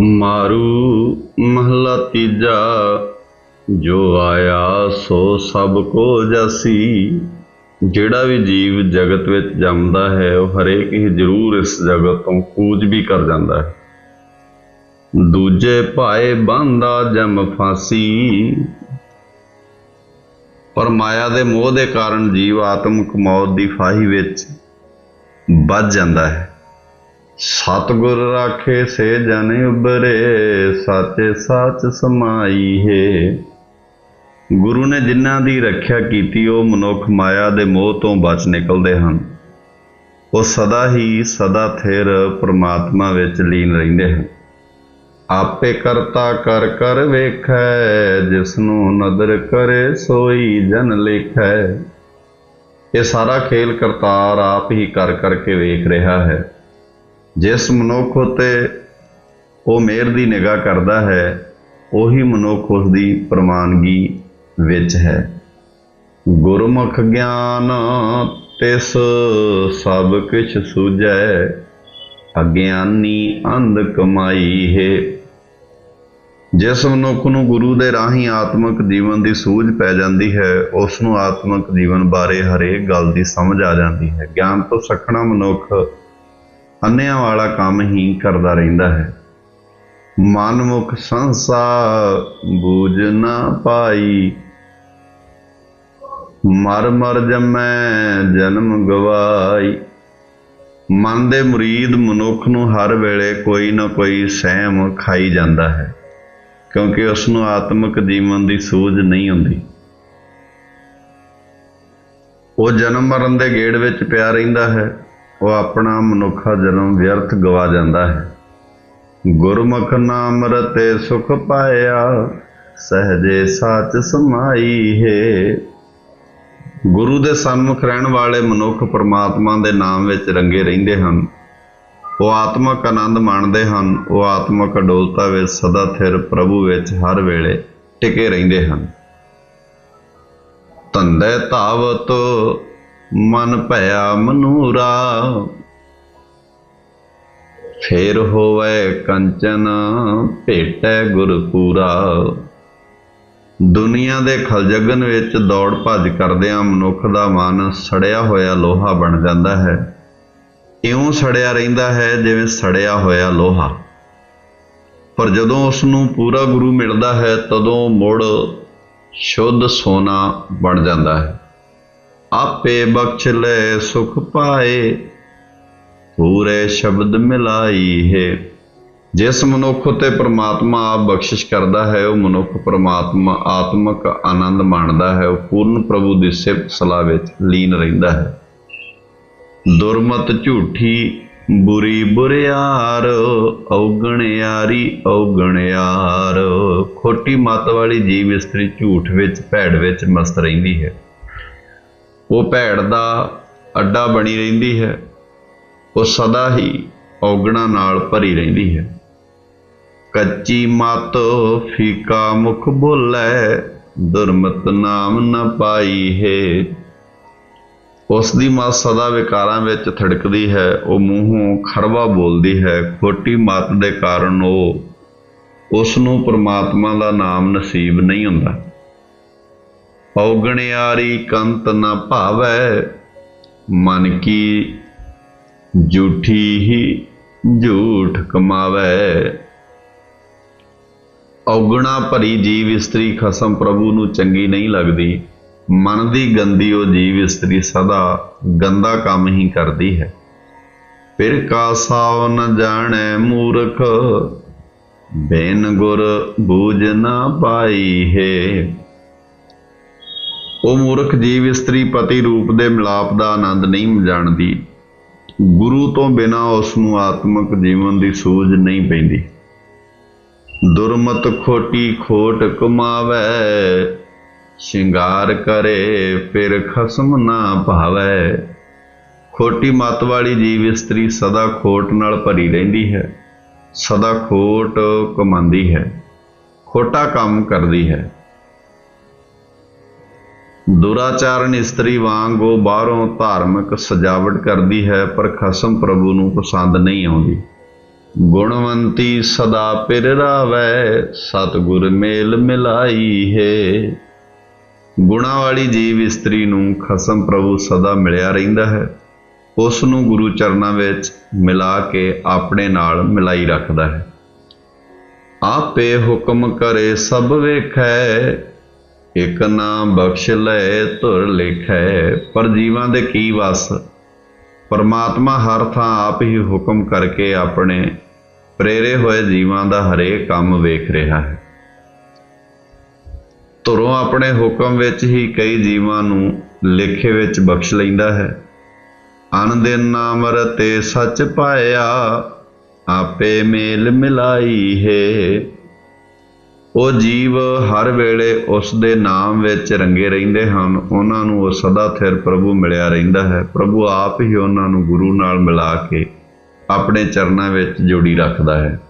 ਮਾਰੂ ਮਹਲਾ ਤੀਜਾ, ਜੋ ਆਇਆ ਸੋ ਸਭ ਕੋ ਜਸੀ। ਜਿਹੜਾ ਵੀ ਜੀਵ ਜਗਤ ਵਿੱਚ ਜੰਮਦਾ ਹੈ, ਉਹ ਹਰੇਕ ਹੀ ਜ਼ਰੂਰ ਇਸ ਜਗਤ ਤੋਂ ਕੂਚ ਵੀ ਕਰ ਜਾਂਦਾ ਹੈ। ਦੂਜੇ ਭਾਏ ਬੰਦਾ ਜਮ ਫਾਸੀ। ਪਰ ਮਾਇਆ ਦੇ ਮੋਹ ਦੇ ਕਾਰਨ ਜੀਵ ਆਤਮਿਕ ਮੌਤ ਦੀ ਫਾਹੀ ਵਿੱਚ ਵੱਜ ਜਾਂਦਾ ਹੈ। ਸਤਿਗੁਰ ਰਾਖੇ ਸੇ ਜਨ ਉਬਰੇ ਸਾਚੇ ਸਾਚ ਸਮਾਈ ਹੈ। ਗੁਰੂ ਨੇ ਜਿਨ੍ਹਾਂ ਦੀ ਰੱਖਿਆ ਕੀਤੀ, ਉਹ ਮਨੁੱਖ ਮਾਇਆ ਦੇ ਮੋਹ ਤੋਂ ਬਚ ਨਿਕਲਦੇ ਹਨ। ਉਹ ਸਦਾ ਹੀ ਸਦਾ ਥਿਰ ਪ੍ਰਮਾਤਮਾ ਵਿੱਚ ਲੀਨ ਰਹਿੰਦੇ ਹਨ। ਆਪੇ ਕਰਤਾ ਕਰ ਕਰ ਵੇਖੈ ਜਿਸ ਨੂੰ ਨਦਰ ਕਰੇ ਸੋਈ ਜਨ ਲੇਖੈ। ਇਹ ਸਾਰਾ ਖੇਲ ਕਰਤਾਰ ਆਪ ਹੀ ਕਰ ਕਰਕੇ ਵੇਖ ਰਿਹਾ ਹੈ। ਜਿਸ ਮਨੁੱਖ ਉਤੇ ਉਹ ਮਿਹਰ ਦੀ ਨਿਗਾਹ ਕਰਦਾ ਹੈ, ਉਹੀ ਮਨੁੱਖ ਉਸ ਦੀ ਪ੍ਰਮਾਨਗੀ ਵਿੱਚ ਹੈ। ਗੁਰਮੁਖ ਗਿਆਨ ਤਿਸ ਸਭ ਕਿਛ ਸੂਝੈ, ਅਗਿਆਨੀ ਅੰਧ ਕਮਾਈ ਹੈ। ਜਿਸ ਮਨੁੱਖ ਨੂੰ ਗੁਰੂ ਦੇ ਰਾਹੀਂ ਆਤਮਿਕ ਜੀਵਨ ਦੀ ਸੂਝ ਪੈ ਜਾਂਦੀ ਹੈ ਉਸ ਨੂੰ ਆਤਮਿਕ ਜੀਵਨ ਬਾਰੇ ਹਰੇਕ ਗੱਲ ਦੀ ਸਮਝ ਆ ਜਾਂਦੀ ਹੈ। ਗਿਆਨ ਤੋਂ ਸਖਣਾ ਮਨੁੱਖ ਅੰਨਿਆਂ ਵਾਲਾ ਕੰਮ ਹੀ ਕਰਦਾ ਰਹਿੰਦਾ ਹੈ। ਮਨਮੁਖ ਸੰਸਾ ਬੂਝ ਨਾ ਪਾਈ। ਮਰ ਮਰ ਜਮੈ, ਜਨਮ ਗਵਾਈ। ਮਨ ਦੇ ਮੁਰੀਦ ਮਨੁੱਖ ਨੂੰ ਹਰ ਵੇਲੇ ਕੋਈ ਨਾ ਕੋਈ ਸਹਿਮ ਖਾਈ ਜਾਂਦਾ ਹੈ, ਕਿਉਂਕਿ ਉਸ ਨੂੰ ਆਤਮਿਕ ਜੀਵਨ ਦੀ ਸੂਝ ਨਹੀਂ ਹੁੰਦੀ। ਉਹ ਜਨਮ ਮਰਨ ਦੇ ਗੇੜ ਵਿੱਚ ਪਿਆ ਰਹਿੰਦਾ ਹੈ। ਉਹ ਆਪਣਾ ਮਨੁੱਖਾ ਜਨਮ ਵਿਅਰਥ ਗਵਾ ਜਾਂਦਾ ਹੈ। ਗੁਰਮੁਖ ਨਾਮ ਰਤੇ ਸੁਖ ਪਾਇਆ, ਸਹਜੇ ਸਾਚ ਸਮਾਈ ਹੈ। ਗੁਰੂ ਦੇ ਸਨਮੁਖ ਰਹਿਣ ਵਾਲੇ ਮਨੁੱਖ ਪਰਮਾਤਮਾ ਦੇ ਨਾਮ ਵਿੱਚ ਰੰਗੇ ਰਹਿੰਦੇ ਹਨ। ਉਹ ਆਤਮਕ ਆਨੰਦ ਮਾਣਦੇ ਹਨ। ਉਹ ਆਤਮਕ ਅਡੋਲਤਾ ਵਿੱਚ ਸਦਾ ਥਿਰ ਪ੍ਰਭੂ ਵਿੱਚ ਹਰ ਵੇਲੇ ਟਿਕੇ ਰਹਿੰਦੇ ਹਨ। ਤੰਦੇ ਧਾਵਤ ਮਨ ਭਇਆ ਮਨੂਰਾ। ਫੇਰ ਹੋਵੇ ਕੰਚਨ, ਭੇਟੈ ਗੁਰਪੂਰਾ। ਦੁਨੀਆ ਦੇ ਖਲਜਗਨ ਵਿੱਚ ਦੌੜ ਭੱਜ ਕਰਦਿਆਂ ਮਨੁੱਖ ਦਾ ਮਨ ਸੜਿਆ ਹੋਇਆ ਲੋਹਾ ਬਣ ਜਾਂਦਾ ਹੈ। ਇਉਂ ਸੜਿਆ ਰਹਿੰਦਾ ਹੈ ਜਿਵੇਂ ਸੜਿਆ ਹੋਇਆ ਲੋਹਾ। ਪਰ ਜਦੋਂ ਉਸ ਨੂੰ ਪੂਰਾ ਗੁਰੂ ਮਿਲਦਾ ਹੈ, ਤਦੋਂ ਮੁੜ ਸ਼ੁੱਧ ਸੋਨਾ ਬਣ ਜਾਂਦਾ ਹੈ। ਆਪੇ ਬਖਸ਼ ਲੈ ਸੁਖ ਪਾਏ। ਪੂਰੇ ਸ਼ਬਦ ਮਿਲਾਈ ਹੈ। ਜਿਸ ਮਨੁੱਖ ਉਤੇ ਪ੍ਰਮਾਤਮਾ ਆਪ ਬਖਸ਼ਿਸ਼ ਕਰਦਾ ਹੈ, ਉਹ ਮਨੁੱਖ ਪ੍ਰਮਾਤਮਾ ਆਤਮਿਕ ਆਨੰਦ ਮਾਣਦਾ ਹੈ। ਉਹ ਪੂਰਨ ਪ੍ਰਭੂ ਦੀ ਸਿਫਤ ਸਲਾਹ ਵਿੱਚ ਲੀਨ ਰਹਿੰਦਾ ਹੈ। ਦੁਰਮਤ ਝੂਠੀ ਬੁਰੀ ਬੁਰਿਆਰ, ਔਗਣਿਆਰੀ ਔਗਣਿਆਰ। ਖੋਟੀ ਮਤ ਵਾਲੀ ਜੀਵ ਇਸਤਰੀ ਝੂਠ ਵਿੱਚ, ਭੈੜ ਵਿੱਚ ਮਸਤ ਰਹਿੰਦੀ ਹੈ। ਉਹ ਭੈੜ ਦਾ ਅੱਡਾ ਬਣੀ ਰਹਿੰਦੀ ਹੈ। ਉਹ ਸਦਾ ਹੀ ਔਗਣਾ ਨਾਲ ਭਰੀ ਰਹਿੰਦੀ ਹੈ। ਕੱਚੀ ਮਤ ਫੀਕਾ ਮੁਖ ਬੋਲੇ, ਦੁਰਮਤ ਨਾਮ ਨ ਪਾਈ ਹੈ। ਉਸ ਦੀ ਮਤ ਸਦਾ ਵਿਕਾਰਾਂ ਵਿੱਚ ਥੜਕਦੀ ਹੈ। ਉਹ ਮੂੰਹੋਂ ਖਰਵਾ ਬੋਲਦੀ ਹੈ। ਖੋਟੀ ਮਤ ਦੇ ਕਾਰਨ ਉਹ ਉਸ ਨੂੰ ਪ੍ਰਮਾਤਮਾ ਦਾ ਨਾਮ ਨਸੀਬ ਨਹੀਂ ਹੁੰਦਾ। ਔਗਣਿਆਰੀ ਕੰਤ ਨਾ ਭਾਵੈ, ਮਨ ਕੀ ਝੂਠੀ ਹੀ ਝੂਠ ਕਮਾਵੇ। ਔਗਣਾ ਭਰੀ ਜੀਵ ਇਸਤਰੀ ਖਸਮ ਪ੍ਰਭੂ ਨੂੰ ਚੰਗੀ ਨਹੀਂ ਲੱਗਦੀ, ਮਨ ਦੀ ਗੰਦੀ ਉਹ ਜੀਵ ਇਸਤਰੀ ਸਦਾ ਗੰਦਾ ਕੰਮ ਹੀ ਕਰਦੀ ਹੈ। ਫਿਰ ਕਾਸਾਉ ਨ ਜਾਣੈ ਮੂਰਖ, ਬੇਨ ਗੁਰ ਬੂਝ ਨਾ ਪਾਈ ਹੈ। ਉਹ ਮੂਰਖ ਜੀਵ ਇਸਤਰੀ ਪਤੀ ਰੂਪ ਦੇ ਮਿਲਾਪ ਦਾ ਆਨੰਦ ਨਹੀਂ ਜਾਣਦੀ। ਗੁਰੂ ਤੋਂ ਬਿਨਾ ਉਸ ਨੂੰ ਆਤਮਿਕ ਜੀਵਨ ਦੀ ਸੂਝ ਨਹੀਂ ਪੈਂਦੀ। ਦੁਰਮਤ ਖੋਟੀ ਖੋਟ ਕਮਾਵੇ, ਸ਼ਿੰਗਾਰ ਕਰੇ ਫਿਰ ਖਸਮ ਨਾ ਭਾਵੇ। ਖੋਟੀ ਮਤ ਵਾਲੀ ਜੀਵ ਇਸਤਰੀ ਸਦਾ ਖੋਟ ਨਾਲ ਭਰੀ ਰਹਿੰਦੀ ਹੈ, ਸਦਾ ਖੋਟ ਕਮਾਉਂਦੀ ਹੈ, ਖੋਟਾ ਕੰਮ ਕਰਦੀ ਹੈ। ਦੁਰਾਚਾਰਨ ਇਸਤਰੀ ਵਾਂਗ ਉਹ ਬਾਹਰੋਂ ਧਾਰਮਿਕ ਸਜਾਵਟ ਕਰਦੀ ਹੈ, ਪਰ ਖਸਮ ਪ੍ਰਭੂ ਨੂੰ ਪਸੰਦ ਨਹੀਂ ਆਉਂਦੀ। ਗੁਣਵੰਤੀ ਸਦਾ ਪਿਰ ਰਾਵੈ, ਸਤਿਗੁਰ ਮੇਲ ਮਿਲਾਈ ਹੈ। ਗੁਣਾ ਵਾਲੀ ਜੀਵ ਇਸਤਰੀ ਨੂੰ ਖਸਮ ਪ੍ਰਭੂ ਸਦਾ ਮਿਲਿਆ ਰਹਿੰਦਾ ਹੈ। ਉਸ ਨੂੰ ਗੁਰੂ ਚਰਨਾਂ ਵਿੱਚ ਮਿਲਾ ਕੇ ਆਪਣੇ ਨਾਲ ਮਿਲਾਈ ਰੱਖਦਾ ਹੈ। ਆਪੇ ਹੁਕਮ ਕਰੇ ਸਭ ਵੇਖੈ ਇਕ ਨਾ ਬਖਸ਼ ਲੈ, ਧੁਰ ਲਿਖੈ, ਪਰ ਜੀਵਾਂ ਦੇ ਕੀ ਵਸ? ਪਰਮਾਤਮਾ ਹਰ ਥਾਂ ਆਪ ਹੀ ਹੁਕਮ ਕਰਕੇ ਆਪਣੇ ਪ੍ਰੇਰੇ ਹੋਏ ਜੀਵਾਂ ਦਾ ਹਰੇਕ ਕੰਮ ਵੇਖ ਰਿਹਾ ਹੈ। ਧੁਰੋਂ ਆਪਣੇ ਹੁਕਮ ਵਿੱਚ ਹੀ ਕਈ ਜੀਵਾਂ ਨੂੰ ਲੇਖੇ ਵਿੱਚ ਬਖਸ਼ ਲੈਂਦਾ ਹੈ। ਅਨ ਦਿਨ ਨਾਮ ਰਤੇ ਸੱਚ ਪਾਇਆ, ਆਪੇ ਮੇਲ ਮਿਲਾਈ ਹੈ। ਉਹ ਜੀਵ ਹਰ ਵੇਲੇ ਉਸ ਦੇ ਨਾਮ ਵਿੱਚ ਰੰਗੇ ਰਹਿੰਦੇ ਹਨ। ਉਹਨਾਂ ਨੂੰ ਉਹ ਸਦਾ ਥਿਰ ਪ੍ਰਭੂ ਮਿਲਿਆ ਰਹਿੰਦਾ ਹੈ। ਪ੍ਰਭੂ ਆਪ ਹੀ ਉਹਨਾਂ ਨੂੰ ਗੁਰੂ ਨਾਲ ਮਿਲਾ ਕੇ ਆਪਣੇ ਚਰਨਾਂ ਵਿੱਚ ਜੋੜੀ ਰੱਖਦਾ ਹੈ।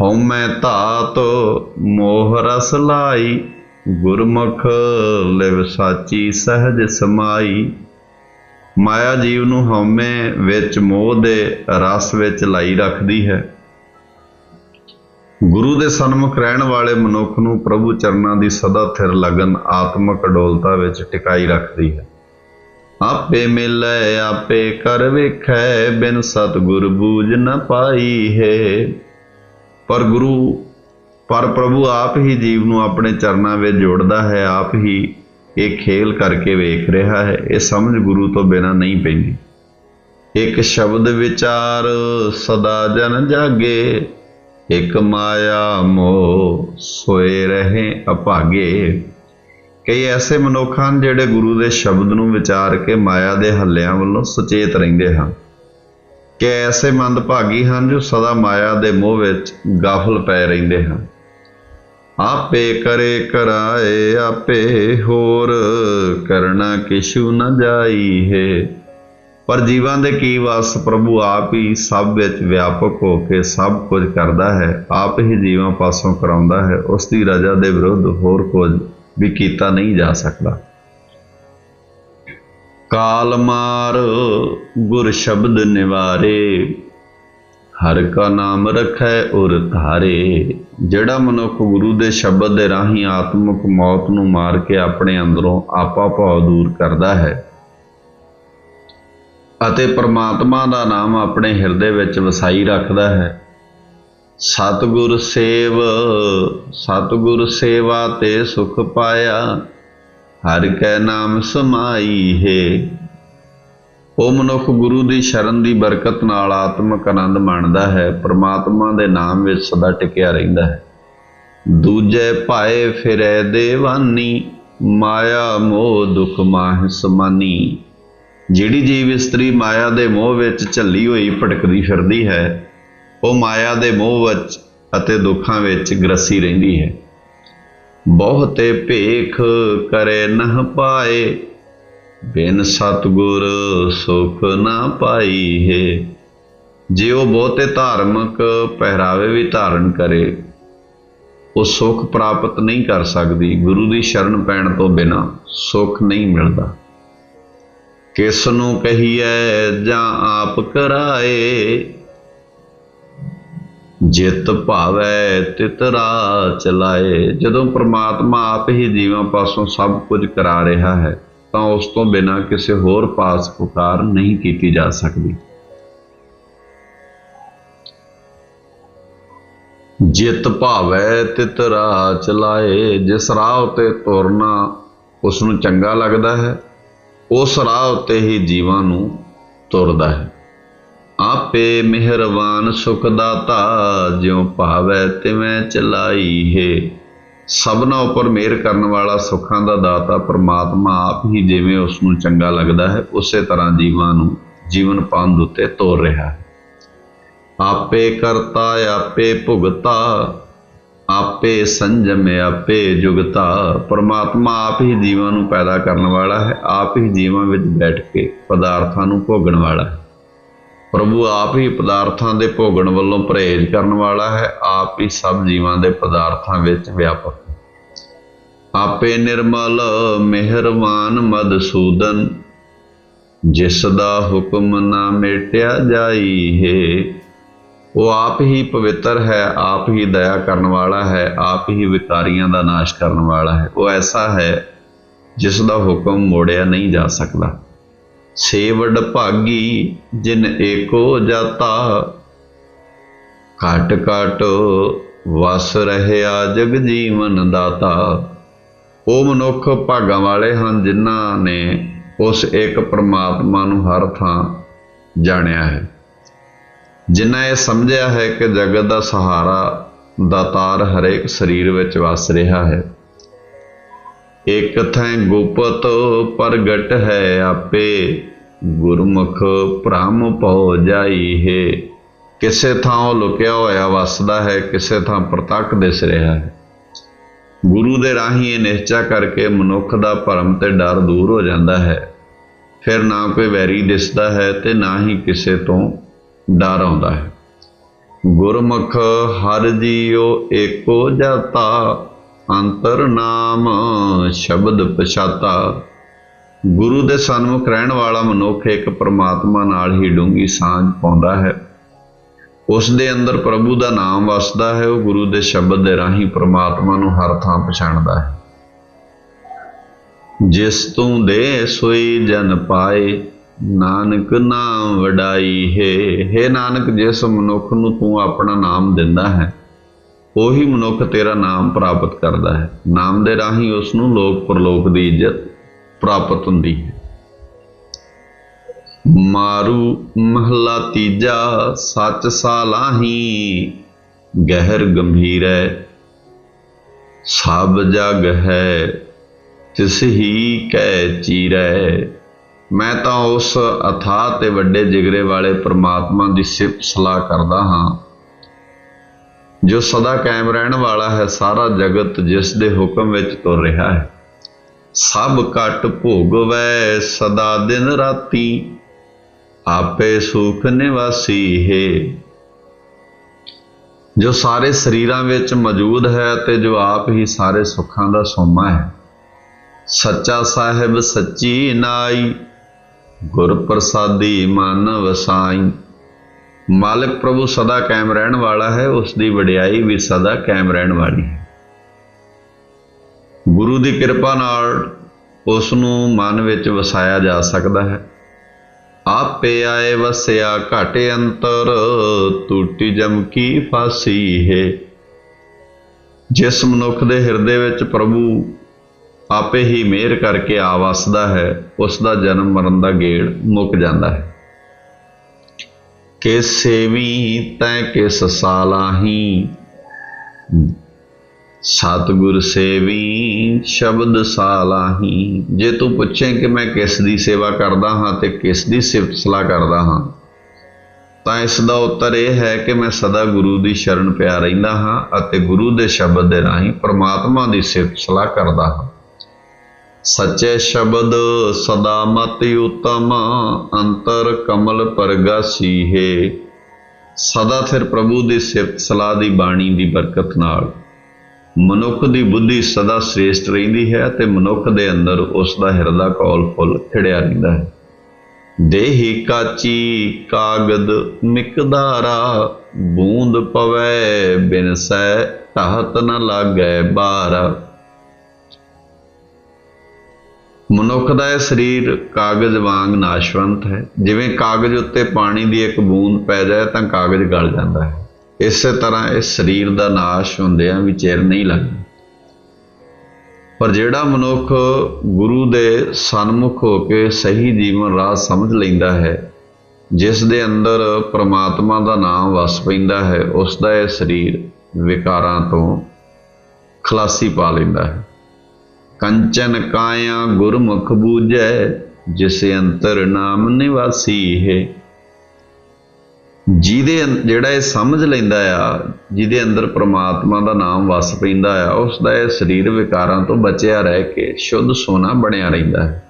ਹਉਮੈ ਧਾਤ, ਮੋਹ ਰਸ ਲਾਈ, ਗੁਰਮੁਖ ਲਿਵ ਸਾਚੀ ਸਹਜ ਸਮਾਈ। ਮਾਇਆ ਜੀਵ ਨੂੰ ਹਉਮੈ ਵਿੱਚ ਮੋਹ ਦੇ ਰਸ ਵਿੱਚ ਲਾਈ ਰੱਖਦੀ ਹੈ। ਗੁਰੂ ਦੇ ਸਨਮੁਖ ਰਹਿਣ ਵਾਲੇ ਮਨੁੱਖ ਨੂੰ ਪ੍ਰਭੂ ਚਰਨਾਂ ਦੀ ਸਦਾ ਥਿਰ ਲਗਨ ਆਤਮਕ ਅਡੋਲਤਾ ਵਿੱਚ ਟਿਕਾਈ ਰੱਖਦੀ ਹੈ। ਆਪੇ ਮਿਲੈ, ਆਪੇ ਕਰ ਵੇਖੈ, ਬਿਨ ਸਤਿਗੁਰ ਬੂਝ ਨ ਪਾਈ ਹੈ। ਪਰ ਗੁਰੂ, ਪਰ ਪ੍ਰਭੂ ਆਪ ਹੀ ਜੀਵ ਨੂੰ ਆਪਣੇ ਚਰਨਾਂ ਵਿੱਚ ਜੋੜਦਾ ਹੈ, ਆਪ ਹੀ ਇਹ ਖੇਲ ਕਰਕੇ ਵੇਖ ਰਿਹਾ ਹੈ। ਇਹ ਸਮਝ ਗੁਰੂ ਤੋਂ ਬਿਨਾ ਨਹੀਂ ਪੈਂਦੀ। ਇੱਕ ਸ਼ਬਦ ਵਿਚਾਰ, ਸਦਾ ਜਨ ਜਾਗੇ। ਇਕ ਮਾਇਆ ਮੋਹ ਸੋਏ ਰਹੇ ਅਭਾਗੇ ਕਈ ਐਸੇ ਮਨੁੱਖ ਹਨ ਜਿਹੜੇ ਗੁਰੂ ਦੇ ਸ਼ਬਦ ਨੂੰ ਵਿਚਾਰ ਕੇ ਮਾਇਆ ਦੇ ਹੱਲਿਆਂ ਵੱਲੋਂ ਸੁਚੇਤ ਰਹਿੰਦੇ ਹਨ। ਕਿ ਐਸੇ ਮੰਦਭਾਗੀ ਹਨ ਜੋ ਸਦਾ ਮਾਇਆ ਦੇ ਮੋਹ ਵਿੱਚ ਗਾਫਲ ਪੈ ਰਹਿੰਦੇ ਹਨ। ਆਪੇ ਕਰੇ ਕਰਾਏ, ਆਪੇ ਹੋਰ ਕਰਨਾ ਕਿਛੂ ਨ ਜਾਈ ਹੈ ਪਰ ਜੀਵਾਂ ਦੇ ਕੀ ਵਾਸ ਪ੍ਰਭੂ ਆਪ ਹੀ ਸਭ ਵਿੱਚ ਵਿਆਪਕ ਹੋ ਕੇ ਸਭ ਕੁਝ ਕਰਦਾ ਹੈ, ਆਪ ਹੀ ਜੀਵਾਂ ਪਾਸੋਂ ਕਰਾਉਂਦਾ ਹੈ, ਉਸ ਦੀ ਰਜ਼ਾ ਦੇ ਵਿਰੁੱਧ ਹੋਰ ਕੁਝ ਵੀ ਕੀਤਾ ਨਹੀਂ ਜਾ ਸਕਦਾ। ਕਾਲ ਮਾਰ ਗੁਰ ਸ਼ਬਦ ਨਿਵਾਰੇ, ਹਰ ਕਾ ਨਾਮ ਰਖੈ ਉਰ ਧਾਰੇ। ਜਿਹੜਾ ਮਨੁੱਖ ਗੁਰੂ ਦੇ ਸ਼ਬਦ ਦੇ ਰਾਹੀਂ ਆਤਮਿਕ ਮੌਤ ਨੂੰ ਮਾਰ ਕੇ ਆਪਣੇ ਅੰਦਰੋਂ ਆਪਾ ਭਾਵ ਦੂਰ ਕਰਦਾ ਹੈ ਅਤੇ ਪਰਮਾਤਮਾ ਦਾ ਨਾਮ ਆਪਣੇ ਹਿਰਦੇ ਵਿੱਚ ਵਸਾਈ ਰੱਖਦਾ ਹੈ। ਸਤਿਗੁਰ ਸੇਵ, ਸਤਿਗੁਰ ਸੇਵਾ ਤੇ ਸੁਖ ਪਾਇਆ, ਹਰ ਕੈ ਨਾਮ ਸਮਾਈ ਹੈ। ਉਹ ਮਨੁੱਖ ਗੁਰੂ ਦੀ ਸ਼ਰਨ ਦੀ ਬਰਕਤ ਨਾਲ ਆਤਮਿਕ ਆਨੰਦ ਮਾਣਦਾ ਹੈ, ਪ੍ਰਮਾਤਮਾ ਦੇ ਨਾਮ ਵਿੱਚ ਸਦਾ ਟਿਕਿਆ ਰਹਿੰਦਾ ਹੈ। ਦੂਜੇ ਪਾਏ ਫਿਰੈ ਦੇਵਾਨੀ, ਮਾਇਆ ਮੋਹ ਦੁਖ ਮਾਹ ਸਮਾਨੀ। ਜਿਹੜੀ ਜੀਵ ਇਸਤਰੀ ਮਾਇਆ ਦੇ ਮੋਹ ਵਿੱਚ ਝੱਲੀ ਹੋਈ ਭਟਕਦੀ ਫਿਰਦੀ ਹੈ, ਉਹ ਮਾਇਆ ਦੇ ਮੋਹ ਵਿੱਚ ਅਤੇ ਦੁੱਖਾਂ ਵਿੱਚ ਗਰਸੀ ਰਹਿੰਦੀ ਹੈ। ਬਹੁਤੇ ਭੇਖ ਕਰੇ ਨਹ ਪਾਏ, ਬਿਨ ਸਤਗੁਰ ਸੁਖ ਨਾ ਪਾਈ ਹੈ। ਜੇ ਉਹ ਬਹੁਤੇ ਧਾਰਮਿਕ ਪਹਿਰਾਵੇ ਵੀ ਧਾਰਨ ਕਰੇ, ਉਹ ਸੁਖ ਪ੍ਰਾਪਤ ਨਹੀਂ ਕਰ ਸਕਦੀ। ਗੁਰੂ ਦੀ ਸ਼ਰਨ ਪੈਣ ਤੋਂ ਬਿਨਾ ਸੁਖ ਨਹੀਂ ਮਿਲਦਾ। ਕਿਸ ਨੂੰ ਕਹੀਐ ਜਾਂ ਆਪ ਕਰਾਏ? ਜਿਤ ਭਾਵੈ ਤਿਤਰਾ ਚਲਾਏ ਜਦੋਂ ਪ੍ਰਮਾਤਮਾ ਆਪ ਹੀ ਜੀਵਾਂ ਪਾਸੋਂ ਸਭ ਕੁਝ ਕਰਾ ਰਿਹਾ ਹੈ, ਤਾਂ ਉਸ ਤੋਂ ਬਿਨਾ ਕਿਸੇ ਹੋਰ ਪਾਸ ਪੁਕਾਰ ਨਹੀਂ ਕੀਤੀ ਜਾ ਸਕਦੀ। ਜਿਤ ਭਾਵੈ ਤਿਤਰਾ ਚਲਾਏ ਜਿਸ ਰਾਹ ਉਤੇ ਤੁਰਨਾ ਉਸ ਨੂੰ ਚੰਗਾ ਲੱਗਦਾ ਹੈ ਉਸ ਰਾਹ ਉੱਤੇ ਹੀ ਜੀਵਾਂ ਨੂੰ ਤੁਰਦਾ ਹੈ। ਆਪੇ ਮਿਹਰਬਾਨ ਸੁਖ ਦਾਤਾ, ਜਿਉ ਭਾਵੈ ਤਿਵੇਂ ਚਲਾਈ ਹੈ। ਸਭਨਾ ਉੱਪਰ ਮਿਹਰ ਕਰਨ ਵਾਲਾ ਸੁੱਖਾਂ ਦਾ ਦਾਤਾ ਪਰਮਾਤਮਾ ਆਪ ਹੀ ਜਿਵੇਂ ਉਸ ਨੂੰ ਚੰਗਾ ਲੱਗਦਾ ਹੈ, ਉਸੇ ਤਰ੍ਹਾਂ ਜੀਵਾਂ ਨੂੰ ਜੀਵਨ ਪੰਧ ਉੱਤੇ ਤੋਰ ਰਿਹਾ ਹੈ। ਆਪੇ ਕਰਤਾ, ਆਪੇ ਭੁਗਤਾ ਆਪੇ ਸੰਜਮ ਆਪੇ ਜੁਗਤਾ। ਪਰਮਾਤਮਾ ਆਪ ਹੀ ਜੀਵਾਂ ਨੂੰ ਪੈਦਾ ਕਰਨ ਵਾਲਾ ਹੈ, ਆਪ ਹੀ ਜੀਵਾਂ ਵਿੱਚ ਬੈਠ ਕੇ ਪਦਾਰਥਾਂ ਨੂੰ ਭੋਗਣ ਵਾਲਾ ਹੈ। ਪ੍ਰਭੂ ਆਪ ਹੀ ਪਦਾਰਥਾਂ ਦੇ ਭੋਗਣ ਵੱਲੋਂ ਪਰਹੇਜ਼ ਕਰਨ ਵਾਲਾ ਹੈ, ਆਪ ਹੀ ਸਭ ਜੀਵਾਂ ਦੇ ਪਦਾਰਥਾਂ ਵਿੱਚ ਵਿਆਪਕ ਆਪੇ ਨਿਰਮਲ ਮਿਹਰਬਾਨ ਮਦਸੂਦਨ ਜਿਸ ਦਾ ਹੁਕਮ ਨਾ ਮੇਟਿਆ ਜਾਈ ਹੈ ਉਹ ਆਪ ਹੀ ਪਵਿੱਤਰ ਹੈ, ਆਪ ਹੀ ਦਇਆ ਕਰਨ ਵਾਲਾ ਹੈ, ਆਪ ਹੀ ਵਿਕਾਰੀਆਂ ਦਾ ਨਾਸ਼ ਕਰਨ ਵਾਲਾ ਹੈ। ਉਹ ਐਸਾ ਹੈ ਜਿਸ ਦਾ ਹੁਕਮ ਮੋੜਿਆ ਨਹੀਂ ਜਾ ਸਕਦਾ। ਸੇਵਡ ਭਾਗੀ ਜਿਨ ਏਕੋ ਜਾਤਾ, ਘਟ ਘਟ ਵਸ ਰਹਿਆ ਜਗ ਜੀਵਨ ਦਾਤਾ। ਉਹ ਮਨੁੱਖ ਭਾਗਾਂ ਵਾਲੇ ਹਨ ਜਿਨ੍ਹਾਂ ਨੇ ਉਸ ਇੱਕ ਪਰਮਾਤਮਾ ਨੂੰ ਹਰ ਥਾਂ ਜਾਣਿਆ ਹੈ। ਜਿਨ੍ਹਾਂ ਇਹ ਸਮਝਿਆ ਹੈ ਕਿ ਜਗਤ ਦਾ ਸਹਾਰਾ ਦਾਤਾਰ ਹਰੇਕ ਸਰੀਰ ਵਿੱਚ ਵਸ ਰਿਹਾ ਹੈ। ਇਕ ਥੈਂ ਗੁਪਤ ਪ੍ਰਗਟ ਹੈ ਆਪੇ, ਗੁਰਮੁਖ ਭ੍ਰਮ ਪਉ ਜਾਈ ਹੈ। ਕਿਸੇ ਥਾਂ ਉਹ ਲੁਕਿਆ ਹੋਇਆ ਵਸਦਾ ਹੈ, ਕਿਸੇ ਥਾਂ ਪ੍ਰਤੱਖ ਦਿਸ ਰਿਹਾ ਹੈ। ਗੁਰੂ ਦੇ ਰਾਹੀਂ ਇਹ ਨਿਸ਼ਚਾ ਕਰਕੇ ਮਨੁੱਖ ਦਾ ਭਰਮ ਤੇ ਡਰ ਦੂਰ ਹੋ ਜਾਂਦਾ ਹੈ। ਫਿਰ ਨਾ ਕੋਈ ਵੈਰੀ ਦਿਸਦਾ ਹੈ ਤੇ ਨਾ ਹੀ ਕਿਸੇ ਤੋਂ ਡਰ ਆਉਂਦਾ ਹੈ। ਗੁਰਮੁਖ ਹਰ ਜੀਉ ਏਕੋ ਜਾਤਾ, ਅੰਤਰ ਨਾਮ ਸ਼ਬਦ ਪਛਾਤਾ। ਗੁਰੂ ਦੇ ਸਨਮੁਖ ਰਹਿਣ ਵਾਲਾ ਮਨੁੱਖ ਇੱਕ ਪਰਮਾਤਮਾ ਨਾਲ ਹੀ ਡੂੰਗੀ ਸਾਂਝ ਪਾਉਂਦਾ ਹੈ। ਉਸ ਦੇ ਅੰਦਰ ਪ੍ਰਭੂ ਦਾ ਨਾਮ ਵਸਦਾ ਹੈ, ਉਹ ਗੁਰੂ ਦੇ ਸ਼ਬਦ ਦੇ ਰਾਹੀਂ ਪਰਮਾਤਮਾ ਨੂੰ ਹਰ ਥਾਂ ਪਛਾਣਦਾ ਹੈ। ਜਿਸ ਤੂੰ ਦੇ ਸੋਈ ਜਨ ਪਾਏ ਨਾਨਕ ਨਾਮ ਵਡਾਈ ਹੈ। हे ਨਾਨਕ, ਜਿਸ ਮਨੁੱਖ ਨੂੰ ਤੂੰ ਆਪਣਾ ਨਾਮ ਦਿੰਦਾ ਹੈ, ਉਹੀ ਮਨੁੱਖ ਤੇਰਾ ਨਾਮ ਪ੍ਰਾਪਤ ਕਰਦਾ ਹੈ। ਨਾਮ ਦੇ ਰਾਹੀਂ ਉਸ ਨੂੰ ਲੋਕ ਪਰਲੋਕ ਦੀ ਇੱਜ਼ਤ ਪ੍ਰਾਪਤ ਹੁੰਦੀ ਹੈ। ਮਾਰੂ ਮਹਲਾ ਤੀਜਾ, ਸੱਚ ਸਾਲਾਹੀ, ਗਹਿਰ ਗੰਭੀਰੈ ਸਭ ਜਗ ਹੈ, ਤਿਸ ਹੀ ਕੈ ਚੀਰੈ। ਮੈਂ ਤਾਂ ਉਸ ਅਥਾਹ ਤੇ ਵੱਡੇ ਜਿਗਰੇ ਵਾਲੇ ਪ੍ਰਮਾਤਮਾ ਦੀ ਸਿਫਤ ਸਲਾਹ ਕਰਦਾ ਹਾਂ। ਜੋ ਸਦਾ ਕਾਇਮ ਰਹਿਣ ਵਾਲਾ ਹੈ, ਸਾਰਾ ਜਗਤ ਜਿਸ ਦੇ ਹੁਕਮ ਵਿੱਚ ਤੁਰ ਰਿਹਾ ਹੈ। ਸਭ ਘਟ ਭੋਗਵੈ ਸਦਾ ਦਿਨ ਰਾਤੀ, ਆਪੇ ਸੁਖ ਨਿਵਾਸੀ ਹੈ। ਜੋ ਸਾਰੇ ਸਰੀਰਾਂ ਵਿੱਚ ਮੌਜੂਦ ਹੈ ਤੇ ਜੋ ਆਪ ਹੀ ਸਾਰੇ ਸੁੱਖਾਂ ਦਾ ਸੋਮਾ ਹੈ। ਸੱਚਾ ਸਾਹਿਬ ਸੱਚੀ ਨਾਈ ਗੁਰ ਪ੍ਰਸਾਦੀ ਮਨ ਵਸਾਈ। ਮਾਲਕ ਪ੍ਰਭੂ ਸਦਾ ਕਾਇਮ ਰਹਿਣ ਵਾਲਾ ਹੈ ਉਸ ਦੀ ਵਡਿਆਈ ਵੀ ਸਦਾ ਕਾਇਮ ਰਹਿਣ ਵਾਲੀ ਹੈ। ਗੁਰੂ ਦੀ ਕਿਰਪਾ ਨਾਲ ਉਸ ਨੂੰ ਮਨ ਵਿੱਚ ਵਸਾਇਆ ਜਾ ਸਕਦਾ ਹੈ। ਆਪੇ ਆਏ ਵਸਿਆ ਘਾਟੇ ਅੰਤਰ ਟੂਟੀ ਜਮ ਕੀ ਫਾਸੀ ਹੈ। ਜਿਸ ਮਨੁੱਖ ਦੇ ਹਿਰਦੇ ਵਿੱਚ ਪ੍ਰਭੂ ਆਪੇ ਹੀ ਮਿਹਰ ਕਰਕੇ ਆ ਵਸਦਾ ਹੈ ਉਸ ਦਾ ਜਨਮ ਮਰਨ ਦਾ ਗੇੜ ਮੁੱਕ ਜਾਂਦਾ ਹੈ। ਕਿ ਸੇਵੀ ਤੈ ਕਿਸ ਸਾਲਾਹੀ? ਸਤਿਗੁਰ ਸੇਵੀ ਸ਼ਬਦ ਸਾਲਾਹੀ। ਜੇ ਤੂੰ ਪੁੱਛੇ ਕਿ ਮੈਂ ਕਿਸ ਦੀ ਸੇਵਾ ਕਰਦਾ ਹਾਂ ਤੇ ਕਿਸ ਦੀ ਸਿਫਤਸਲਾ ਕਰਦਾ ਹਾਂ, ਤਾਂ ਇਸ ਦਾ ਉੱਤਰ ਇਹ ਹੈ ਕਿ ਮੈਂ ਸਦਾ ਗੁਰੂ ਦੀ ਸ਼ਰਨ ਪਿਆ ਰਹਿੰਦਾ ਹਾਂ ਅਤੇ ਗੁਰੂ ਦੇ ਸ਼ਬਦ ਦੇ ਰਾਹੀਂ ਪ੍ਰਮਾਤਮਾ ਦੀ ਸਿਫਤ ਕਰਦਾ ਹਾਂ। ਸੱਚੇ ਸ਼ਬਦ ਸਦਾ ਮਤਿ ਉਤਮ, ਅੰਤਰ ਕਮਲ ਪਰਗਾਸੀ ਹੈ ਸਦਾ ਫਿਰ ਪ੍ਰਭੂ ਦੀ ਸਿਫਤ, ਸਲਾਹ ਦੀ ਬਾਣੀ ਦੀ ਬਰਕਤ ਨਾਲ। ਮਨੁੱਖ ਦੀ ਬੁੱਧੀ ਸਦਾ ਸ੍ਰੇਸ਼ਟ ਰਹਿੰਦੀ ਹੈ ਤੇ ਮਨੁੱਖ ਦੇ ਅੰਦਰ ਉਸ ਦਾ ਹਿਰਦਾ, ਕੌਲ, ਫੁੱਲ ਖਿੜਿਆ ਰਹਿੰਦਾ ਹੈ। ਦੇਹੀ ਕਾਚੀ ਕਾਗਦ ਮਿਕਦਾਰਾ ਬੂੰਦ ਪਵੈ ਬਿਨ ਬਿਨਸੈ ਢਹਤ ਨ ਲਾਗੈ ਬਾਰਾ। ਮਨੁੱਖ ਦਾ ਇਹ ਸਰੀਰ ਕਾਗਜ਼ ਵਾਂਗ ਨਾਸ਼ਵੰਤ ਹੈ। ਜਿਵੇਂ ਕਾਗਜ਼ ਉੱਤੇ ਪਾਣੀ ਦੀ ਇੱਕ ਬੂੰਦ ਪੈ ਜਾਏ ਤਾਂ ਕਾਗਜ਼ ਗਲ ਜਾਂਦਾ ਹੈ। ਇਸੇ ਤਰ੍ਹਾਂ ਇਸ ਸਰੀਰ ਦਾ ਨਾਸ਼ ਹੁੰਦਿਆਂ ਵੀ ਚਿਰ ਨਹੀਂ ਲੱਗਦਾ। ਪਰ ਜਿਹੜਾ ਮਨੁੱਖ ਗੁਰੂ ਦੇ ਸਨਮੁਖ ਹੋ ਕੇ ਸਹੀ ਜੀਵਨ ਰਾਹ ਸਮਝ ਲੈਂਦਾ ਹੈ, ਜਿਸ ਦੇ ਅੰਦਰ ਪ੍ਰਮਾਤਮਾ ਦਾ ਨਾਮ ਵਸ ਪੈਂਦਾ ਹੈ, ਉਸ ਦਾ ਇਹ ਸਰੀਰ ਵਿਕਾਰਾਂ ਤੋਂ ਖਲਾਸੀ ਪਾ ਲੈਂਦਾ ਹੈ। ਕੰਚਨ ਕਾਇਆ ਗੁਰਮੁਖ ਬੂਝੈ, ਜਿਸ ਅੰਤਰ ਨਾਮ ਨਿਵਾਸੀ ਹੈ। ਜਿਹਦੇ ਜਿਹੜਾ ਇਹ ਸਮਝ ਲੈਂਦਾ ਆ, ਜਿਹਦੇ ਅੰਦਰ ਪ੍ਰਮਾਤਮਾ ਦਾ ਨਾਮ ਵਸ ਪੈਂਦਾ ਆ ਉਸ ਦਾ ਇਹ ਸਰੀਰ ਵਿਕਾਰਾਂ ਤੋਂ ਬਚਿਆ ਰਹਿ ਕੇ ਸ਼ੁੱਧ ਸੋਨਾ ਬਣਿਆ ਰਹਿੰਦਾ ਹੈ।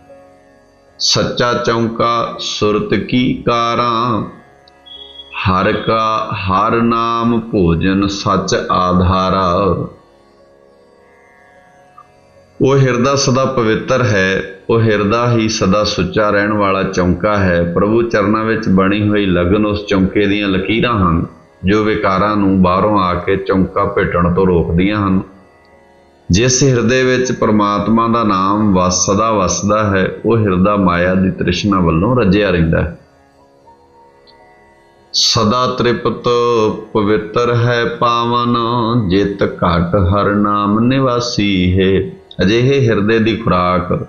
ਸੱਚਾ ਚੌਂਕਾ ਸੁਰਤ ਕੀ ਕਾਰਾਂ, ਹਰ ਕਾ ਹਰ ਨਾਮ ਭੋਜਨ ਸੱਚ ਆਧਾਰਾ। ਉਹ ਹਿਰਦਾ ਸਦਾ ਪਵਿੱਤਰ ਹੈ, ਉਹ ਹਿਰਦਾ ਹੀ ਸਦਾ ਸੁੱਚਾ ਰਹਿਣ ਵਾਲਾ ਚੌਂਕਾ ਹੈ। ਪ੍ਰਭੂ ਚਰਨਾਂ ਵਿੱਚ ਬਣੀ ਹੋਈ ਲਗਨ ਉਸ ਚੌਂਕੇ ਦੀਆਂ ਲਕੀਰਾਂ ਹਨ, ਜੋ ਵਿਕਾਰਾਂ ਨੂੰ ਬਾਹਰੋਂ ਆ ਕੇ ਚੌਂਕਾ ਭੇਟਣ ਤੋਂ ਰੋਕਦੀਆਂ ਹਨ। ਜਿਸ ਹਿਰਦੇ ਵਿੱਚ ਪਰਮਾਤਮਾ ਦਾ ਨਾਮ ਵਸ, ਸਦਾ ਵਸਦਾ ਹੈ, ਉਹ ਹਿਰਦਾ ਮਾਇਆ ਦੀ ਤ੍ਰਿਸ਼ਨਾ ਵੱਲੋਂ ਰੱਜਿਆ ਰਹਿੰਦਾ ਹੈ। ਸਦਾ ਤ੍ਰਿਪਤ ਪਵਿੱਤਰ ਹੈ ਪਾਵਨ, ਜਿਤ ਘਟ ਹਰ ਨਾਮ ਨਿਵਾਸੀ ਹੈ। ਅਜਿਹੇ ਹਿਰਦੇ ਦੀ ਖੁਰਾਕ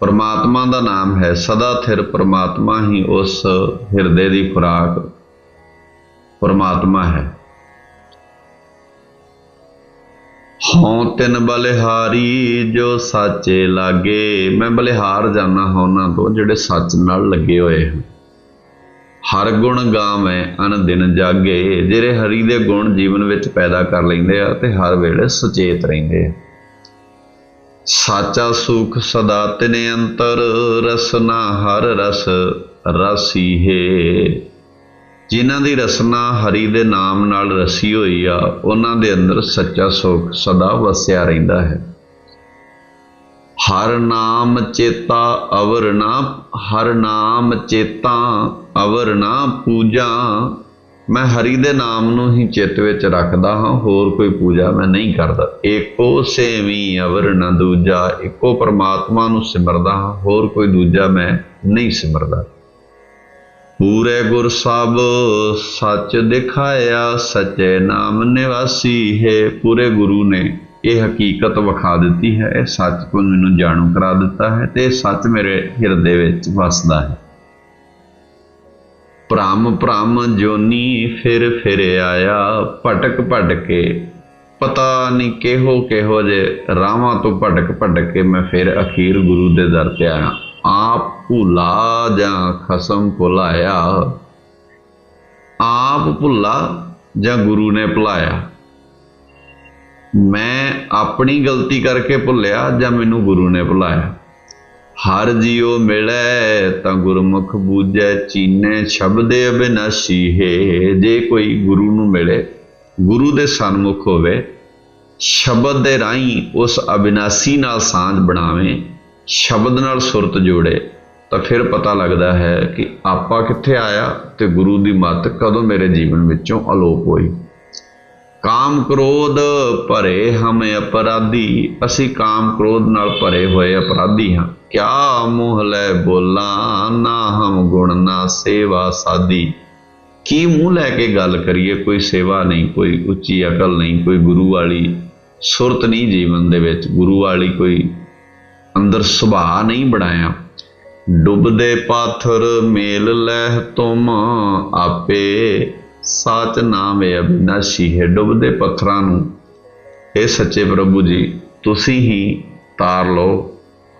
ਪਰਮਾਤਮਾ ਦਾ ਨਾਮ ਹੈ, ਸਦਾ ਥਿਰ ਪਰਮਾਤਮਾ ਹੀ ਉਸ ਹਿਰਦੇ ਦੀ ਖੁਰਾਕ ਪਰਮਾਤਮਾ ਹੈ। ਹਉ ਤਿਨ ਬਲਿਹਾਰੀ ਜੋ ਸਾਚੇ ਲਾਗੇ, ਮੈਂ ਬਲਿਹਾਰ ਜਾਣਾ ਹਾਂ ਉਹਨਾਂ ਤੋਂ ਜਿਹੜੇ ਸੱਚ ਨਾਲ ਲੱਗੇ ਹੋਏ ਹਨ। ਹਰ ਗੁਣ ਗਾਵੇਂ, ਅਨ ਦਿਨ ਜਾਗੇ, ਜਿਹੜੇ ਹਰੀ ਦੇ ਗੁਣ ਜੀਵਨ ਵਿੱਚ ਪੈਦਾ ਕਰ ਲੈਂਦੇ ਆ ਤੇ ਹਰ ਵੇਲੇ ਸੁਚੇਤ ਰਹਿੰਦੇ ਆ। ਸਾਚਾ ਸੁਖ ਸਦਾ ਤਿਨੇ ਅੰਤਰ, ਰਸਨਾ ਹਰ ਰਸ ਰਸੀ ਹੈ। ਜਿਨ੍ਹਾਂ ਦੀ ਰਸਨਾ ਹਰੀ ਦੇ ਨਾਮ ਨਾਲ ਰਸੀ ਹੋਈ ਆ, ਉਹਨਾਂ ਦੇ ਅੰਦਰ ਸੱਚਾ ਸੁਖ ਸਦਾ ਵਸਿਆ ਰਹਿੰਦਾ ਹੈ। ਹਰ ਨਾਮ ਚੇਤਾ ਅਵਰ ਨਾ, ਹਰ ਨਾਮ ਚੇਤਾ ਅਵਰ ਨਾ ਪੂਜਾ ਮੈਂ ਹਰੀ ਦੇ ਨਾਮ ਨੂੰ ਹੀ ਚਿੱਤ ਵਿੱਚ ਰੱਖਦਾ ਹਾਂ, ਹੋਰ ਕੋਈ ਪੂਜਾ ਮੈਂ ਨਹੀਂ ਕਰਦਾ। ਏਕੋ ਸੇਵੀ ਅਵਰ ਨਾ ਦੂਜਾ, ਇੱਕੋ ਪਰਮਾਤਮਾ ਨੂੰ ਸਿਮਰਦਾ ਹਾਂ, ਹੋਰ ਕੋਈ ਦੂਜਾ ਮੈਂ ਨਹੀਂ ਸਿਮਰਦਾ। ਪੂਰੇ ਗੁਰ ਸਭ ਸੱਚ ਦਿਖਾਇਆ, ਸੱਚੇ ਨਾਮ ਨਿਵਾਸੀ ਹੈ ਪੂਰੇ ਗੁਰੂ ਨੇ। ਇਹ ਹਕੀਕਤ ਵਿਖਾ ਦਿੱਤੀ ਹੈ, ਇਹ ਸੱਚ ਨੂੰ ਮੈਨੂੰ ਜਾਣੂ ਕਰਾ ਦਿੱਤਾ ਹੈ ਤੇ ਇਹ ਸੱਚ ਮੇਰੇ ਹਿਰਦੇ ਵਿੱਚ ਵਸਦਾ ਹੈ। ਭ੍ਰਮ ਭ੍ਰਮ ਜੋਨੀ ਫਿਰ ਫਿਰ ਆਇਆ ਭਟਕ ਭਟਕ ਕੇ। ਪਤਾ ਨਹੀਂ ਕਿਹੋ ਕਿਹੋ ਜੇ ਰਾਵਾਂ ਤੋਂ ਭਟਕ ਭਟਕ ਕੇ ਮੈਂ ਫਿਰ ਅਖੀਰ ਗੁਰੂ ਦੇ ਦਰ ਤੇ ਆਇਆ। ਆਪ ਭੁਲਾ ਜਾਂ ਖਸਮ ਭੁਲਾਇਆ? ਆਪ ਭੁੱਲਾ ਜਾਂ ਗੁਰੂ ਨੇ ਭੁਲਾਇਆ? ਮੈਂ ਆਪਣੀ ਗਲਤੀ ਕਰਕੇ ਭੁੱਲਿਆ ਜਾਂ ਮੈਨੂੰ ਗੁਰੂ ਨੇ ਭੁਲਾਇਆ? ਹਰ ਜੀਉ ਮਿਲੈ ਤਾਂ ਗੁਰਮੁਖ ਬੂਝੈ, ਚੀਨੇ ਸ਼ਬਦ ਅਬਿਨਾਸ਼ੀ ਹੈ। ਜੇ ਕੋਈ ਗੁਰੂ ਨੂੰ ਮਿਲੇ, ਗੁਰੂ ਦੇ ਸਨਮੁਖ ਹੋਵੇ ਸ਼ਬਦ ਦੇ ਰਾਹੀਂ ਉਸ ਅਬਿਨਾਸੀ ਨਾਲ ਸਾਂਝ ਬਣਾਵੇ ਸ਼ਬਦ ਨਾਲ ਸੁਰਤ ਜੋੜੇ, ਤਾਂ ਫਿਰ ਪਤਾ ਲੱਗਦਾ ਹੈ ਕਿ ਆਪਾਂ ਕਿੱਥੇ ਆਇਆ ਤੇ ਗੁਰੂ ਦੀ ਮੱਤ ਕਦੋਂ ਮੇਰੇ ਜੀਵਨ ਵਿੱਚੋਂ ਅਲੋਪ ਹੋਈ। ਕਾਮ ਕ੍ਰੋਧ ਭਰੇ ਹਮ ਅਪਰਾਧੀ, ਅਸੀਂ ਕਾਮ ਕ੍ਰੋਧ ਨਾਲ ਭਰੇ ਹੋਏ ਅਪਰਾਧੀ ਹਾਂ। ਕਿਆ ਮੂੰਹ ਲੈ ਬੋਲਾਂ, ਨਾ ਹਮ ਗੁਣ, ਨਾ ਸੇਵਾ ਸਾਦੀ। ਕੀ ਮੂੰਹ ਲੈ ਕੇ ਗੱਲ ਕਰੀਏ? ਕੋਈ ਸੇਵਾ ਨਹੀਂ, ਕੋਈ ਉੱਚੀ ਅਕਲ ਨਹੀਂ, ਕੋਈ ਗੁਰੂ ਵਾਲੀ ਸੁਰਤ ਨਹੀਂ ਜੀਵਨ ਦੇ ਵਿੱਚ। ਗੁਰੂ ਵਾਲੀ ਕੋਈ ਅੰਦਰ ਸੁਭਾਅ ਨਹੀਂ ਬਣਾਇਆ। ਡੁੱਬਦੇ ਪਾਥਰ ਮੇਲ ਲੈ ਤੁਮ ਆਪੇ। ਸਾਚ ਨਾਮ ਹੈ ਅਬਿਨਾਸ਼ੀ ਹੈ ਡੁੱਬਦੇ ਪੱਥਰਾਂ ਨੂੰ। ਇਹ ਸੱਚੇ ਪ੍ਰਭੂ ਜੀ, ਤੁਸੀਂ ਹੀ ਤਾਰ ਲਓ।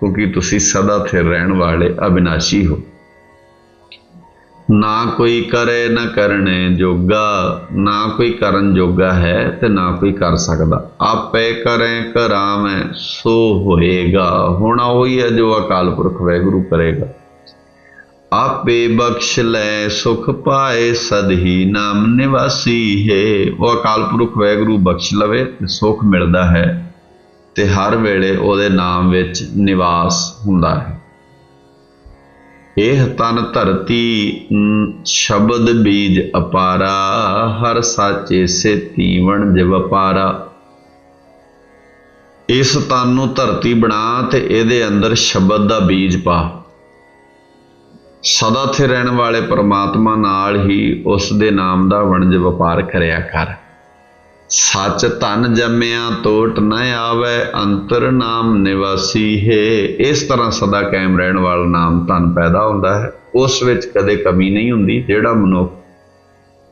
ਕਿਉਂਕਿ ਤੁਸੀਂ ਸਦਾ ਸਥਿਰ ਰਹਿਣ ਵਾਲੇ ਅਬਿਨਾਸ਼ੀ ਹੋ। ਨਾ ਕੋਈ ਕਰੇ, ਨਾ ਕਰਨੇ ਜੋਗਾ, ਨਾ ਕੋਈ ਕਰਨ ਜੋਗਾ ਹੈ ਤੇ ਨਾ ਕੋਈ ਕਰ ਸਕਦਾ। ਆਪੇ ਕਰੇ, ਕਰਾਵੇਂ, ਸੋ ਹੋਏਗਾ। ਹੋਣਾ ਉਹੀ ਹੈ ਜੋ ਅਕਾਲ ਪੁਰਖ ਵੈਗੁਰੂ ਕਰੇਗਾ। ਆਪੇ ਬਖਸ਼ ਲੈ, ਸੁਖ ਪਾਏ, ਸਦਹੀ ਨਾਮ ਨਿਵਾਸੀ ਹੈ। ਉਹ ਅਕਾਲ ਪੁਰਖ ਵੈਗੁਰੂ ਬਖਸ਼ ਲਵੇ ਤੇ ਸੁਖ ਮਿਲਦਾ ਹੈ। ਤੇ ਹਰ ਵੇਲੇ ਉਹਦੇ ਨਾਮ ਵਿੱਚ ਨਿਵਾਸ ਹੁੰਦਾ ਹੈ। ਇਹ ਤਨ ਧਰਤੀ ਸ਼ਬਦ ਬੀਜ ਅਪਾਰਾ, ਹਰ ਸਾਚੇ ਸੇ ਤੀਵਣ ਜਵਪਾਰਾ ਇਸ ਤਨ ਨੂੰ ਧਰਤੀ ਬਣਾ ਤੇ ਇਹਦੇ ਅੰਦਰ ਸ਼ਬਦ ਦਾ ਬੀਜ ਪਾ। ਸਦਾ ਥੇ ਰਹਿਣ ਵਾਲੇ ਪ੍ਰਮਾਤਮਾ ਨਾਲ ਹੀ ਉਸ ਦੇ ਨਾਮ ਦਾ ਵਣਜ ਵਪਾਰ ਕਰਿਆ ਕਰ। ਸੱਚ ਧਨ ਜੰਮਿਆ ਟੋਟ ਨ ਆਵੇ, ਅੰਤਰ ਨਾਮ ਨਿਵਾਸੀ ਹੈ। ਇਸ ਤਰ੍ਹਾਂ ਸਦਾ ਕਾਇਮ ਰਹਿਣ ਵਾਲਾ ਨਾਮ ਧਨ ਪੈਦਾ ਹੁੰਦਾ ਹੈ। ਉਸ ਵਿੱਚ ਕਦੇ ਕਮੀ ਨਹੀਂ ਹੁੰਦੀ, ਜਿਹੜਾ ਮਨੁੱਖ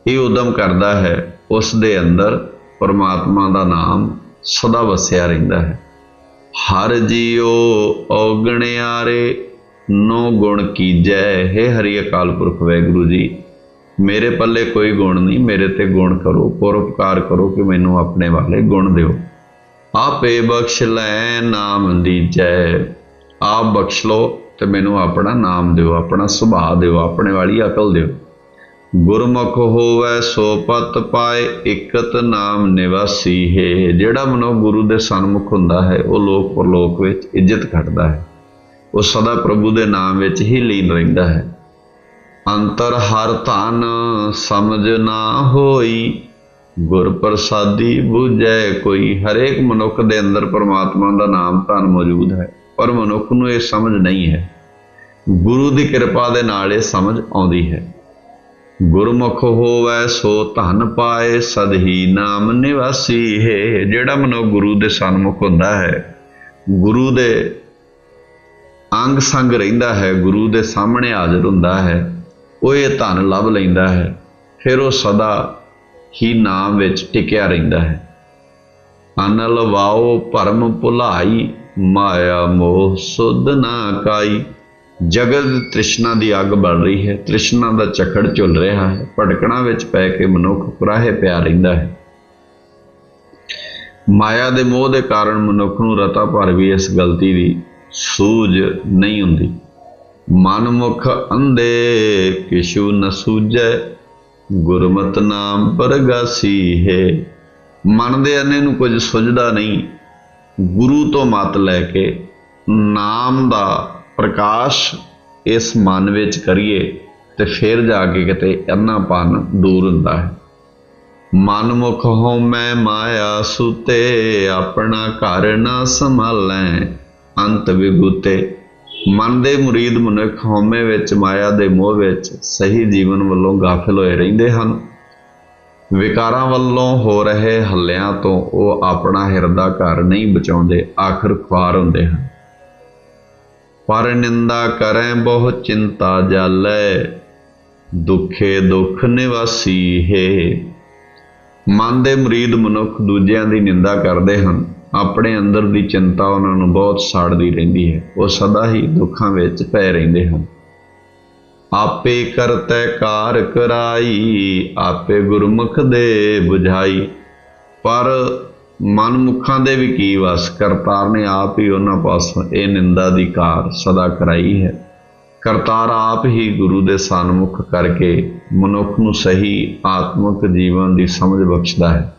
ਇਹ ਉਦਮ ਕਰਦਾ ਹੈ ਉਸ ਦੇ ਅੰਦਰ ਪਰਮਾਤਮਾ ਦਾ ਨਾਮ ਸਦਾ ਵਸਿਆ ਰਹਿੰਦਾ ਹੈ। ਹਰ ਜੀਉ ਔਗਣਿਆਰੇ, ਨੋ ਗੁਣ ਕੀਜੈ। ਹੈ ਹਰੀ ਅਕਾਲ ਪੁਰਖ ਵੈਗੁਰੂ ਜੀ ਮੇਰੇ ਪੱਲੇ ਕੋਈ ਗੁਣ ਨਹੀਂ, ਮੇਰੇ ਤੇ ਗੁਣ ਕਰੋ, ਪਰਉਪਕਾਰ ਕਰੋ ਕਿ ਮੈਨੂੰ ਆਪਣੇ ਵਾਲੇ ਗੁਣ ਦਿਓ। ਆਪੇ ਬਖਸ਼ ਲੈ ਨਾਮ ਦੀਜੈ, ਆਪ ਬਖਸ਼ ਲੋ ਤੇ ਮੈਨੂੰ ਆਪਣਾ ਨਾਮ ਦਿਓ, ਆਪਣਾ ਸੁਭਾਅ ਦਿਓ, ਆਪਣੇ ਵਾਲੀ ਅਕਲ ਦਿਓ। ਗੁਰਮੁਖ ਹੋਵੇ ਸੋ ਪਤ ਪਾਏ, ਇਕਤ ਨਾਮ ਨਿਵਾਸੀ ਹੈ। ਜਿਹੜਾ ਮਨੋ ਗੁਰੂ ਦੇ ਸਨਮੁਖ ਹੁੰਦਾ ਹੈ, ਉਹ ਲੋਕ ਪਰਲੋਕ ਵਿੱਚ ਇੱਜ਼ਤ ਘਟਦਾ ਹੈ। ਉਹ ਸਦਾ ਪ੍ਰਭੂ ਦੇ ਨਾਮ ਵਿੱਚ ਹੀ ਲੀਨ ਰਹਿੰਦਾ ਹੈ। ਅੰਤਰ ਹਰ ਧਨ ਸਮਝ ਨਾ ਹੋਈ। ਗੁਰ ਪ੍ਰਸਾਦੀ ਬੂਝੈ ਕੋਈ। ਹਰੇਕ ਮਨੁੱਖ ਦੇ ਅੰਦਰ ਪਰਮਾਤਮਾ ਦਾ ਨਾਮ ਧਨ ਮੌਜੂਦ ਹੈ, ਪਰ ਮਨੁੱਖ ਨੂੰ ਇਹ ਸਮਝ ਨਹੀਂ ਹੈ। ਗੁਰੂ ਦੀ ਕਿਰਪਾ ਦੇ ਨਾਲ ਇਹ ਸਮਝ ਆਉਂਦੀ ਹੈ। ਗੁਰਮੁਖ ਹੋਵੇ ਸੋ ਧਨ ਪਾਏ ਸਦਹੀ ਨਾਮ ਨਿਵਾਸੀ ਹੈ। ਜਿਹੜਾ ਮਨੁ ਗੁਰੂ ਦੇ ਸਨਮੁਖ ਹੁੰਦਾ ਹੈ, ਗੁਰੂ ਦੇ ਅੰਗ ਸੰਗ ਰਹਿੰਦਾ ਹੈ, ਗੁਰੂ ਦੇ ਸਾਹਮਣੇ ਹਾਜ਼ਰ ਹੁੰਦਾ ਹੈ। ਉਹ ਇਹ ਧਨ ਲੱਭ ਲੈਂਦਾ ਹੈ, ਫਿਰ ਉਹ ਸਦਾ ਹੀ ਨਾਮ ਵਿੱਚ ਟਿਕਿਆ ਰਹਿੰਦਾ ਹੈ। ਅਨਲ ਵਾਓ ਭਰਮ ਭੁਲਾਈ, ਮਾਇਆ ਮੋਹ ਸੁਧ ਨਾ ਕਾਈ। ਜਗਤ ਤ੍ਰਿਸ਼ਨਾ ਦੀ ਅੱਗ ਬਲ ਰਹੀ ਹੈ, ਤ੍ਰਿਸ਼ਨਾ ਦਾ ਚੱਕੜ ਝੁੱਲ ਰਿਹਾ ਹੈ ਭਟਕਣਾ ਵਿੱਚ ਪੈ ਕੇ ਮਨੁੱਖ ਪੁਰਾਹੇ ਪਿਆ ਰਹਿੰਦਾ ਹੈ। ਮਾਇਆ ਦੇ ਮੋਹ ਦੇ ਕਾਰਨ ਮਨੁੱਖ ਨੂੰ ਰਤਾ ਭਰ ਵੀ ਇਸ ਗਲਤੀ ਦੀ ਸੂਝ ਨਹੀਂ ਹੁੰਦੀ। ਮਨ ਅੰਦੇ ਅੰਧੇ ਕਿਛੂ ਨ ਸੂਝੈ, ਗੁਰਮਤਿ ਨਾਮ ਪਰਗਾਸੀ ਹੈ। ਮਨ ਦੇ ਅੰਨੇ ਨੂੰ ਕੁਝ ਸੁਝਦਾ ਨਹੀਂ, ਗੁਰੂ ਤੋਂ ਮਤ ਲੈ ਕੇ ਨਾਮ ਦਾ ਪ੍ਰਕਾਸ਼ ਇਸ ਮਨ ਵਿੱਚ ਕਰੀਏ ਤੇ ਫਿਰ ਜਾ ਕੇ ਕਿਤੇ ਅੰਨਾਪਨ ਦੂਰ ਹੁੰਦਾ ਹੈ। ਮਨ ਮੁਖ ਹੋ ਮੈਂ ਮਾਇਆ ਸੁਤੇ, ਆਪਣਾ ਘਰ ਨਾ ਸੰਭਾਲੈ, ਅੰਤ ਵਿਭੂਤੇ ਮਨ ਦੇ ਮੁਰੀਦ ਮਨੁੱਖ ਹਉਮੈ ਵਿੱਚ, ਮਾਇਆ ਦੇ ਮੋਹ ਵਿੱਚ ਸਹੀ ਜੀਵਨ ਵੱਲੋਂ ਗਾਫਿਲ ਹੋਏ ਰਹਿੰਦੇ ਹਨ। ਵਿਕਾਰਾਂ ਵੱਲੋਂ ਹੋ ਰਹੇ ਹੱਲਿਆਂ ਤੋਂ ਉਹ ਆਪਣਾ ਹਿਰਦਾ ਘਰ ਨਹੀਂ ਬਚਾਉਂਦੇ, ਆਖਰ ਖੁਆਰ ਹੁੰਦੇ ਹਨ। ਪਰ ਨਿੰਦਾ ਕਰੈ ਬਹੁ ਚਿੰਤਾ ਜਾਲੈ, ਦੁਖੇ ਦੁਖ ਨਿਵਾਸੀ ਹੈ। ਮਨ ਦੇ ਮੁਰੀਦ ਮਨੁੱਖ ਦੂਜਿਆਂ ਦੀ ਨਿੰਦਾ ਕਰਦੇ ਹਨ। ਆਪਣੇ ਅੰਦਰ ਦੀ ਚਿੰਤਾ ਉਹਨਾਂ ਨੂੰ ਬਹੁਤ ਸਾੜਦੀ ਰਹਿੰਦੀ ਹੈ। ਉਹ ਸਦਾ ਹੀ ਦੁੱਖਾਂ ਵਿੱਚ ਪੈ ਰਹਿੰਦੇ ਹਨ। ਆਪੇ ਕਰਤੈ ਕਾਰ ਕਰਾਈ, ਆਪੇ ਗੁਰਮੁਖ ਦੇ 부ਝਾਈ ਪਰ ਮਨਮੁਖਾਂ ਦੇ ਵੀ ਕੀ ਵਸ, ਕਰਤਾਰ ਨੇ ਆਪ ਹੀ ਉਹਨਾਂ ਪਾਸੋਂ ਇਹ ਨਿੰਦਾ ਦੀ ਕਾਰ ਸਦਾ ਕਰਾਈ ਹੈ। ਕਰਤਾਰ ਆਪ ਹੀ ਗੁਰੂ ਦੇ ਸਨਮੁਖ ਕਰਕੇ ਮਨੁੱਖ ਨੂੰ ਸਹੀ ਆਤਮਿਕ ਜੀਵਨ ਦੀ ਸਮਝ ਬਖਸ਼ਦਾ ਹੈ।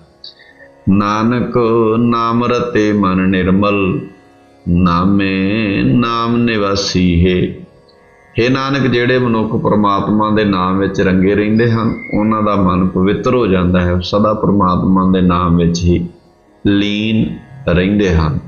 ਨਾਨਕ ਨਾਮ ਰਤੇ ਮਨ ਨਿਰਮਲ, ਨਾਮੇ ਨਾਮ ਨਿਵਾਸੀ ਹੈ। हे ਨਾਨਕ, ਜਿਹੜੇ ਮਨੁੱਖ ਪਰਮਾਤਮਾ ਦੇ ਨਾਮ ਵਿੱਚ ਰੰਗੇ ਰਹਿੰਦੇ ਹਨ, ਉਹਨਾਂ ਦਾ ਮਨ ਪਵਿੱਤਰ ਹੋ ਜਾਂਦਾ ਹੈ ਸਦਾ ਪਰਮਾਤਮਾ ਦੇ ਨਾਮ ਵਿੱਚ ਹੀ ਲੀਨ ਰਹਿੰਦੇ ਹਨ।